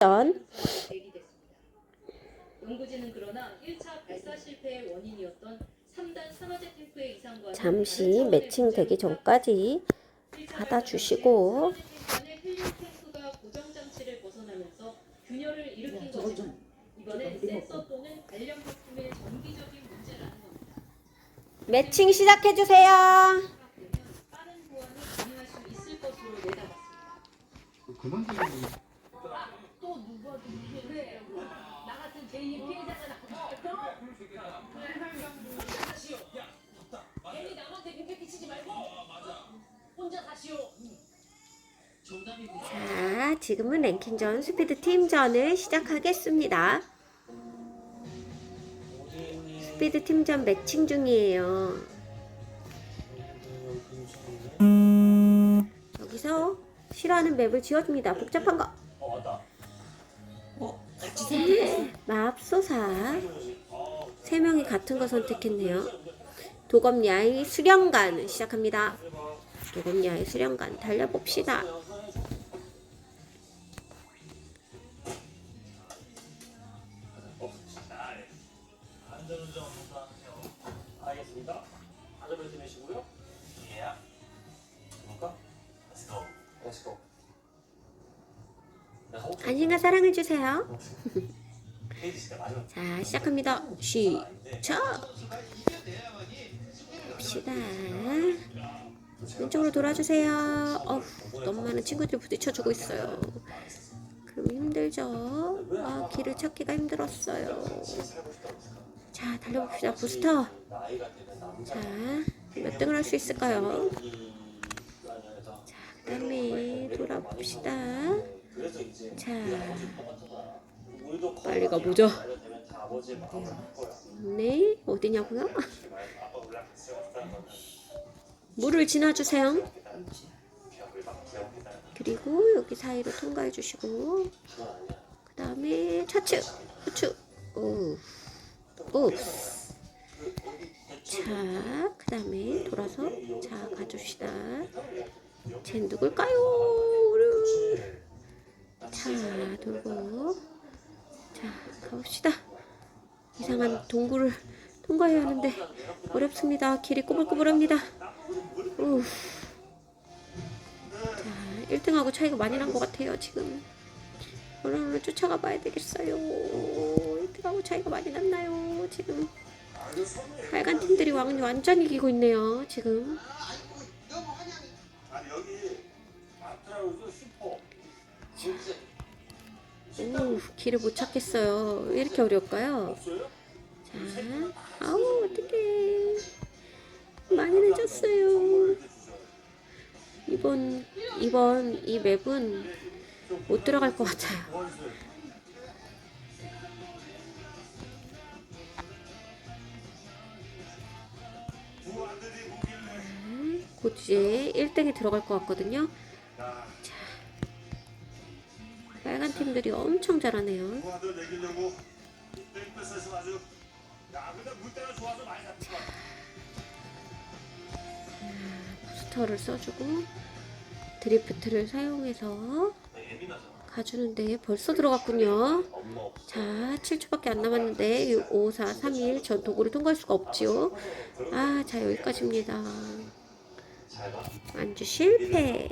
전. 연구진은 그러나 1차 발사 실패의 원인이었던 3단 산화제 탱크의 이상과 잠시 매칭되기 전까지 받아주시고. 헬륨 탱크가 고정 장치를 벗어나면서 균열을 일으킨 것이지만 이번엔 센서 또는 관련 부품의 정기적인 문제라는 겁니다. 매칭 시작해 주세요. 빠른 보완을 가능할 수 있을 것으로 내다봤습니다. 그만 좀 또 누가 좀 그래 나 같은 제2 피해자가 나타났어 괜히 남한테 민폐 끼치지 말고 혼자 사시오 자, 지금은 랭킹전 스피드 팀전을 시작하겠습니다. 스피드 팀전 매칭 중이에요. 여기서 싫어하는 맵을 지어줍니다. 복잡한 거. 맙소사. 세 명이 같은 거 선택했네요. 도검야의 수령관 시작합니다. 도검야의 수령관 달려봅시다. 안전운전 감사하세요. 알겠습니다. 안전벨트 매시고요. 안심과 사랑을 주세요. 자, 시작합니다. 시작. 봅시다. 왼쪽으로 돌아주세요. 어, 너무 많은 친구들이 부딪혀주고 있어요. 그럼 힘들죠? 아, 길을 찾기가 힘들었어요. 자, 달려봅시다. 부스터. 자, 몇 등을 할 수 있을까요? 자, 그 다음에 돌아봅시다. 자, 우리도 빨리 가보죠. 거야. 네, 어디냐고요? 물을 지나주세요. 그리고 여기 사이로 통과해 주시고. 그 다음에 좌측 우측 오, 오. 자, 그 다음에 돌아서 자 가줍시다. 쟨 누굴까요? 자, 돌고 자 가봅시다. 이상한 동굴을 통과해야 하는데 어렵습니다. 길이 꼬불꼬불합니다. 오. 자, 1등하고 차이가 많이 난 것 같아요, 지금. 얼른 쫓아가 봐야 되겠어요. 1등하고 차이가 많이 났나요, 지금. 빨간 팀들이 왕- 완전 이기고 있네요, 지금. 아니 여기 슈퍼 진짜 오, 길을 못 찾겠어요. 왜 이렇게 어려울까요? 자, 아우, 어떡해. 많이 늦었어요. 이번, 이번 이 맵은 못 들어갈 것 같아요. 도와주세요. 곧 이제 1등에 들어갈 것 같거든요. 자, 빨간 팀들이 엄청 잘하네요. 부스터를 써주고 드리프트를 사용해서 예민하잖아 가주는데 벌써 들어갔군요. 자, 7초밖에 안 남았는데 6, 5, 4, 3, 2, 1전 도구를 통과할 수가 없지요. 아, 자 여기까지입니다. 안주 실패.